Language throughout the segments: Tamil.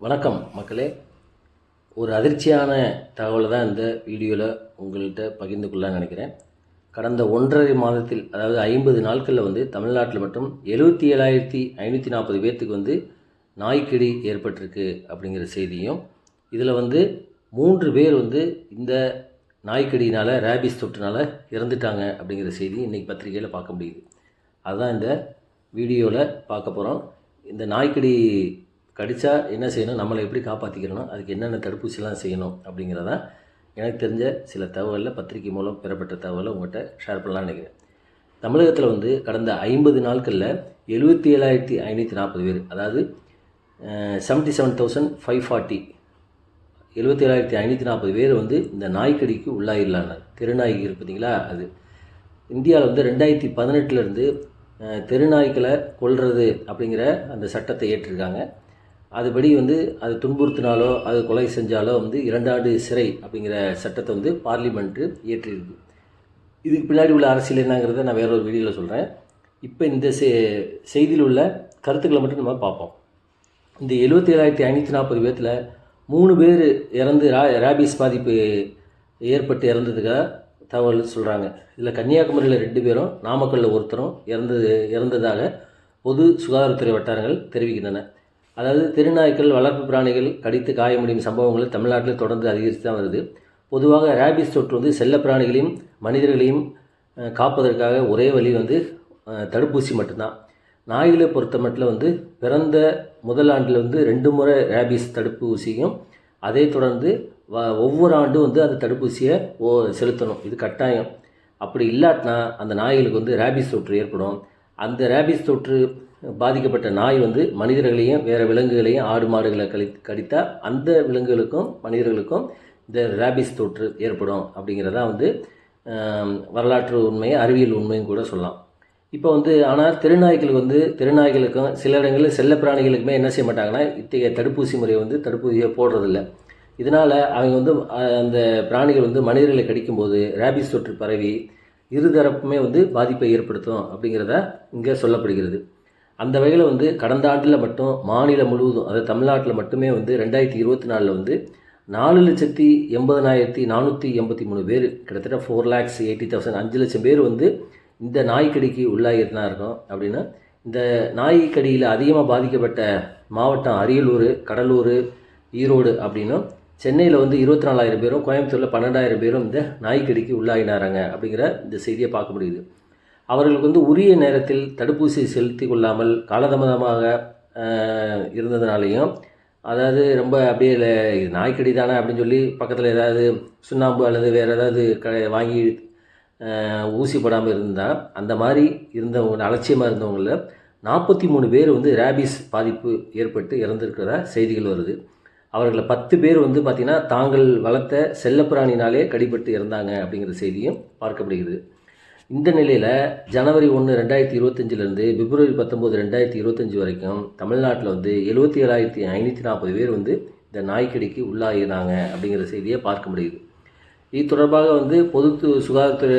வணக்கம் மக்களே. ஒரு அதிர்ச்சியான தகவலை தான் இந்த வீடியோவில் உங்கள்கிட்ட பகிர்ந்து கொள்ள நினைக்கிறேன். கடந்த ஒன்றரை மாதத்தில் அதாவது ஐம்பது நாட்களில் வந்து தமிழ்நாட்டில் மட்டும் எழுபத்தி ஏழாயிரத்தி ஐநூற்றி நாற்பது பேர்த்துக்கு வந்து நாய்க்கடி ஏற்பட்டிருக்கு அப்படிங்கிற செய்தியும் இதில் வந்து மூன்று பேர் வந்து இந்த நாய்க்கடியினால் ரேபிஸ் தொற்றுனால் இறந்துட்டாங்க அப்படிங்கிற செய்தி இன்றைக்கி பத்திரிகையில் பார்க்க முடியுது. அதுதான் இந்த வீடியோவில் பார்க்க போகிறோம் இந்த நாய்க்கடி கடித்தா என்ன செய்யணும்? நம்மளை எப்படி காப்பாற்றிக்கிறணும் அதுக்கு என்னென்ன தடுப்பூசிலாம் செய்யணும் அப்படிங்கிறதான் எனக்கு தெரிஞ்ச சில தகவலில் பத்திரிகை மூலம் பெறப்பட்ட தகவலை உங்கள்கிட்ட ஷேர் பண்ணலாம்னு நினைக்கிறேன். தமிழகத்தில் வந்து கடந்த ஐம்பது நாட்களில் எழுபத்தி ஏழாயிரத்தி ஐநூற்றி நாற்பது பேர் அதாவது seventy seven thousand five forty எழுபத்தி ஏழாயிரத்தி ஐநூற்றி நாற்பது பேர் வந்து இந்த நாய்க்கடிக்கு உள்ளாயிடலாங்க தெருநாய்க்கு இருக்கு பார்த்தீங்களா அது. இந்தியாவில் வந்து ரெண்டாயிரத்தி பதினெட்டுலேருந்து தெருநாய்க்களை கொள்வது அப்படிங்கிற அந்த சட்டத்தை ஏற்றிருக்காங்க. அதுபடி வந்து அது துன்புறுத்தினாலோ அது கொலை செஞ்சாலோ வந்து இரண்டாண்டு சிறை அப்படிங்கிற சட்டத்தை வந்து பார்லிமெண்ட்டு இயற்றியிருக்கு இதுக்கு பின்னாடி உள்ள அரசியல் என்னங்கிறத நான் வேற ஒரு வீடியோவில் சொல்கிறேன் இப்போ இந்த செ செய்தியில் உள்ள கருத்துக்களை மட்டும் நம்ம பார்ப்போம். இந்த எழுபத்தி ஏழாயிரத்தி ஐநூற்றி நாற்பது பேர்த்தில் மூணு பேர் இறந்து ரா ரேபிஸ் பாதிப்பு ஏற்பட்டு இறந்ததுக்காக தகவல் சொல்கிறாங்க இதில் கன்னியாகுமரியில் ரெண்டு பேரும் நாமக்கல்லில் ஒருத்தரும் இறந்தது இறந்ததாக பொது சுகாதாரத்துறை வட்டாரங்கள் தெரிவிக்கின்றன. அதாவது திருநாய்க்கள் வளர்ப்பு பிராணிகள் கடித்து காயமடையும் சம்பவங்கள் தமிழ்நாட்டில் தொடர்ந்து அதிகரித்து தான் வருது. பொதுவாக ரேபிஸ் தொற்று வந்து செல்ல பிராணிகளையும் மனிதர்களையும் காப்பதற்காக ஒரே வழி வந்து தடுப்பூசி மட்டும்தான். நாய்களை பொறுத்த மட்டும் வந்து பிறந்த முதல் ஆண்டில் வந்து ரெண்டு முறை ரேபிஸ் தடுப்பூசியும் அதை தொடர்ந்து வ ஒவ்வொரு ஆண்டும் வந்து அந்த தடுப்பூசியை ஓ செலுத்தணும். இது கட்டாயம். அப்படி இல்லாட்டினா அந்த நாய்களுக்கு வந்து ரேபிஸ் தொற்று ஏற்படும். அந்த ரேபிஸ் தொற்று பாதிக்கப்பட்ட நாய் வந்து மனிதர்களையும் வேறு விலங்குகளையும் ஆடு மாடுகளை கழி கடித்தா அந்த விலங்குகளுக்கும் மனிதர்களுக்கும் இந்த ரேபிஸ் தொற்று ஏற்படும் அப்படிங்கிறதா வந்து வரலாற்று உண்மையை அறிவியல் உண்மையும் கூட சொல்லலாம். இப்போ வந்து ஆனால் திருநாய்களுக்கு வந்து திருநாய்களுக்கும் சில இடங்களில் செல்ல பிராணிகளுக்குமே என்ன செய்ய மாட்டாங்கன்னா இத்தகைய தடுப்பூசி முறையை வந்து தடுப்பூசியை போடுறதில்ல. இதனால் அவங்க வந்து அந்த பிராணிகள் வந்து மனிதர்களை கடிக்கும்போது ரேபிஸ் தொற்று பரவி இருதரப்புமே வந்து பாதிப்பை ஏற்படுத்தும் அப்படிங்கிறத இங்கே சொல்லப்படுகிறது. அந்த வகையில் வந்து கடந்த ஆண்டில் மட்டும் மாநிலம் முழுவதும் அதாவது தமிழ்நாட்டில் மட்டுமே வந்து ரெண்டாயிரத்தி இருபத்தி நாலில் வந்து நாலு லட்சத்தி எண்பதனாயிரத்தி நானூற்றி எண்பத்தி மூணு பேர் கிட்டத்தட்ட ஃபோர் லேக்ஸ் எயிட்டி தௌசண்ட் அஞ்சு லட்சம் பேர் வந்து இந்த நாய்க்கடிக்கு உள்ளாகிட்டு தான் இருக்கும் அப்படின்னா இந்த நாய்க்கடியில் அதிகமாக பாதிக்கப்பட்ட மாவட்டம் அரியலூர் கடலூர் ஈரோடு அப்படின்னும் சென்னையில் வந்து இருபத்தி நாலாயிரம் பேரும் கோயம்புத்தூரில் பன்னெண்டாயிரம் பேரும் இந்த நாய்க்கடிக்கு உள்ளாகினாராங்க அப்படிங்கிற இந்த செய்தியை பார்க்க முடியுது. அவர்களுக்கு வந்து உரிய நேரத்தில் தடுப்பூசி செலுத்தி கொள்ளாமல் காலதாமதமாக இருந்ததுனாலையும் அதாவது ரொம்ப அப்படியே இல்லை, இது நாய்க்கடி தானே அப்படின்னு சொல்லி பக்கத்தில் ஏதாவது சுண்ணாம்பு அல்லது வேறு ஏதாவது க வாங்கி ஊசி போடாமல் இருந்தால் அந்த மாதிரி இருந்தவங்க அலட்சியமாக இருந்தவங்களில் நாற்பத்தி மூணு பேர் வந்து ரேபிஸ் பாதிப்பு ஏற்பட்டு இறந்திருக்கிறதா செய்திகள் வருது. அவர்களை பத்து பேர் வந்து பார்த்திங்கன்னா தாங்கள் வளர்த்த செல்லப்பிராணினாலே கடிபட்டு இறந்தாங்க அப்படிங்கிற செய்தியும் பார்க்கப்படுகிறது. இந்த நிலையில் ஜனவரி ஒன்று ரெண்டாயிரத்தி இருபத்தஞ்சிலேருந்து பிப்ரவரி பத்தொம்போது ரெண்டாயிரத்தி இருபத்தஞ்சி வரைக்கும் தமிழ்நாட்டில் வந்து எழுபத்தி ஏழாயிரத்தி ஐநூற்றி நாற்பது பேர் வந்து இந்த நாய்க்கடிக்கு உள்ளாகினாங்க அப்படிங்கிற செய்தியை பார்க்க முடியுது. இது தொடர்பாக வந்து பொது சுகாதாரத்துறை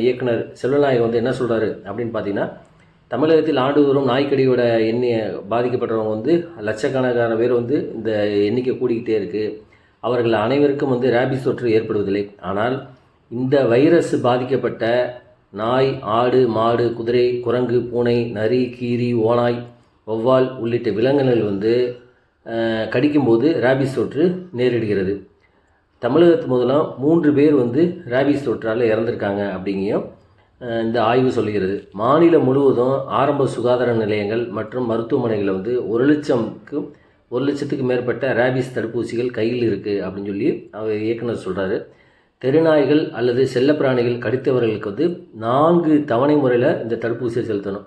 இயக்குனர் செல்வநாயகம் வந்து என்ன சொல்கிறாரு அப்படின்னு பார்த்தீங்கன்னா தமிழகத்தில் ஆண்டுதோறும் நாய்க்கடியோட எண்ணிய பாதிக்கப்பட்டவங்க வந்து லட்சக்கணக்கான பேர் வந்து இந்த எண்ணிக்கை கூடிக்கிட்டே இருக்குது அவர்கள் அனைவருக்கும் வந்து ரேபிஸ் தொற்று ஏற்படுவதில்லை. ஆனால் இந்த வைரஸ் பாதிக்கப்பட்ட நாய் ஆடு மாடு குதிரை குரங்கு பூனை நரி கீரி ஓநாய் வௌவால் உள்ளிட்ட விலங்குகள் வந்து கடிக்கும்போது ரேபிஸ் தொற்று நேரிடுகிறது. தமிழகத்து முதலாம் மூன்று பேர் வந்து ரேபிஸ் தொற்றால் இறந்திருக்காங்க அப்படிங்கியும் இந்த ஆய்வு சொல்கிறது மாநிலம் முழுவதும் ஆரம்ப சுகாதார நிலையங்கள் மற்றும் மருத்துவமனைகளில் வந்து ஒரு லட்சம்க்கு ஒரு லட்சத்துக்கு மேற்பட்ட ரேபிஸ் தடுப்பூசிகள் கையில் இருக்குது அப்படின்னு சொல்லி அவர் இயக்குனர் சொல்கிறாரு தெருநாய்கள் அல்லது செல்லப்பிராணிகள் கடித்தவர்களுக்கு வந்து நான்கு தவணை முறையில் இந்த தடுப்பூசியை செலுத்தணும்.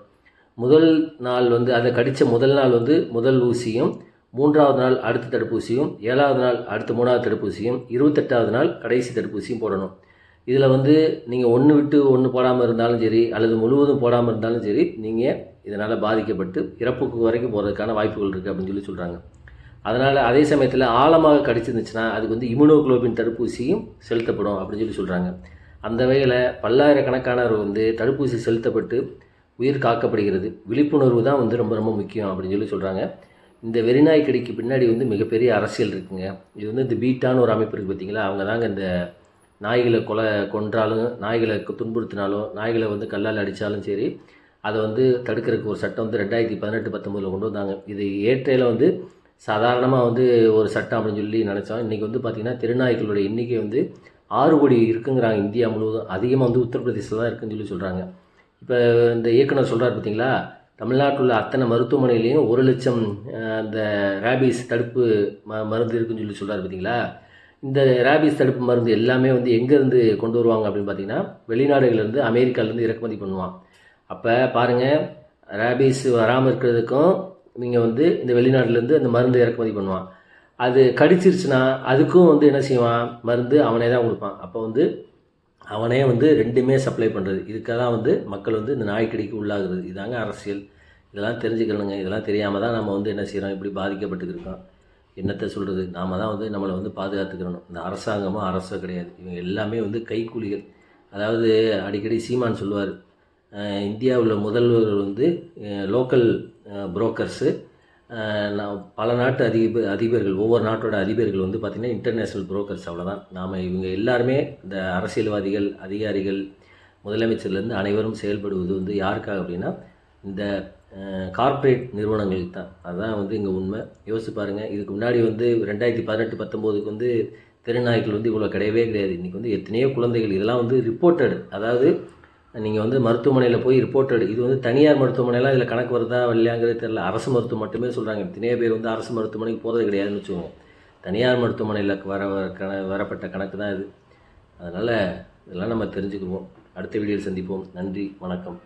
முதல் நாள் வந்து அதை கடித்த முதல் நாள் வந்து முதல் ஊசியும் மூன்றாவது நாள் அடுத்த தடுப்பூசியும் ஏழாவது நாள் அடுத்த மூணாவது தடுப்பூசியும் இருபத்தெட்டாவது நாள் கடைசி தடுப்பூசியும் போடணும். இதில் வந்து நீங்கள் ஒன்று விட்டு ஒன்று போடாமல் இருந்தாலும் சரி அல்லது முழுவதும் போடாமல் இருந்தாலும் சரி நீங்கள் இதனால் பாதிக்கப்பட்டு இறப்புக்கு வரைக்கும் போகிறதுக்கான வாய்ப்புகள் இருக்குது அப்படின்னு சொல்லி சொல்கிறாங்க அதனால் அதே சமயத்தில் ஆழமாக கடிச்சிருந்துச்சுன்னா அதுக்கு வந்து இம்யூனோக்ளோபின் தடுப்பூசியும் செலுத்தப்படும் அப்படின்னு சொல்லி சொல்கிறாங்க அந்த வகையில் பல்லாயிரக்கணக்கானவர் வந்து தடுப்பூசி செலுத்தப்பட்டு உயிர் காக்கப்படுகிறது. விழிப்புணர்வு தான் வந்து ரொம்ப ரொம்ப முக்கியம் அப்படின்னு சொல்லி சொல்கிறாங்க இந்த வெறிநாய் கடிக்கு பின்னாடி வந்து மிகப்பெரிய அரசியல் இருக்குங்க. இது வந்து இந்த பீட்டான்னு ஒரு அமைப்பு இருக்குது பார்த்தீங்களா அவங்க தாங்க இந்த நாய்களை கொலை கொன்றாலும் நாய்களை துன்புறுத்தினாலும் நாய்களை வந்து கல்லால் அடித்தாலும் சரி அதை வந்து தடுக்கிறதுக்கு ஒரு சட்டம் வந்து ரெண்டாயிரத்தி பதினெட்டு பத்தொம்போதில் கொண்டு வந்தாங்க. இது ஏற்றையில் வந்து சாதாரணமாக வந்து ஒரு சட்டம் அப்படின்னு சொல்லி நினச்சோம். இன்றைக்கி வந்து பார்த்திங்கன்னா திருநாய்களுடைய எண்ணிக்கை வந்து ஆறு கோடி இருக்குங்கிறாங்க இந்தியா முழுவதும். அதிகமாக வந்து உத்தரப்பிரதேசில் தான் இருக்குன்னு சொல்லி சொல்கிறாங்க இப்போ இந்த இயக்குனர் சொல்கிறார் பார்த்தீங்களா தமிழ்நாட்டில் உள்ள அத்தனை மருத்துவமனையிலையும் ஒரு லட்சம் அந்த ரேபீஸ் தடுப்பு ம மருந்து இருக்குன்னு சொல்லி சொல்கிறார் பார்த்தீங்களா இந்த ரேபீஸ் தடுப்பு மருந்து எல்லாமே வந்து எங்கேருந்து கொண்டு வருவாங்க அப்படின்னு பார்த்தீங்கன்னா வெளிநாடுகள்லேருந்து அமெரிக்காலேருந்து இறக்குமதி பண்ணுவான். அப்போ பாருங்கள் ரேபீஸ் வராமல் இருக்கிறதுக்கும் நீங்கள் வந்து இந்த வெளிநாட்டிலேருந்து அந்த மருந்து இறக்குமதி பண்ணுவான். அது கடிச்சிருச்சுன்னா அதுக்கும் வந்து என்ன செய்வான்? மருந்து அவனே தான் கொடுப்பான். அப்போ வந்து அவனே வந்து ரெண்டுமே சப்ளை பண்ணுறது இதுக்காக தான் வந்து மக்கள் வந்து இந்த நாய்க்கடிக்கு உள்ளாகுறது. இதாங்க அரசியல். இதெல்லாம் தெரிஞ்சுக்கணுங்க. இதெல்லாம் தெரியாமல் தான் நம்ம வந்து என்ன செய்கிறோம் இப்படி பாதிக்கப்பட்டுருக்கோம் என்னத்தை சொல்கிறது நாம் தான் வந்து நம்மளை வந்து பாதுகாத்துக்கிறணும் இந்த அரசாங்கமும் அரசோ கிடையாது. இவங்க எல்லாமே வந்து கைக்கூலிகள். அதாவது அடிக்கடி சீமான் சொல்லுவார் இந்தியாவில் முதல்வர் வந்து லோக்கல் புரோக்கர்ஸு நான் பல நாட்டு அதிப அதிபர்கள் ஒவ்வொரு நாட்டோட அதிபர்கள் வந்து பார்த்திங்கன்னா இன்டர்நேஷ்னல் புரோக்கர்ஸ் அவ்வளோதான் நாம் இவங்க எல்லாருமே இந்த அரசியல்வாதிகள் அதிகாரிகள் முதலமைச்சர்லேருந்து அனைவரும் செயல்படுவது வந்து யாருக்காக அப்படின்னா இந்த கார்ப்பரேட் நிறுவனங்களுக்கு தான். அதுதான் வந்து இங்கே உண்மை. யோசிச்சு பாருங்கள் இதுக்கு முன்னாடி வந்து ரெண்டாயிரத்தி பதினெட்டு பத்தொம்போதுக்கு வந்து திருநாய்கள் வந்து இவ்வளோ கிடையவே கிடையாது. இன்றைக்கி வந்து எத்தனையோ குழந்தைகள் இதெல்லாம் வந்து ரிப்போர்ட்டட் அதாவது நீங்கள் வந்து மருத்துவமனையில் போய் ரிப்போர்ட்டட் இது வந்து தனியார் மருத்துவமனைலாம் இதில் கணக்கு வருதா இல்லையாங்கிறது தெரியல. அரசு மருத்துவம் மட்டுமே சொல்கிறாங்க இத்தனைய பேர் வந்து அரசு மருத்துவமனைக்கு போகிறது கிடையாதுன்னு வச்சுக்கோங்க. தனியார் மருத்துவமனையில் வர வர- கண வரப்பட்ட கணக்கு தான் இது. அதனால் இதெல்லாம் நம்ம தெரிஞ்சுக்குவோம். அடுத்த வீடியோவில் சந்திப்போம். நன்றி வணக்கம்.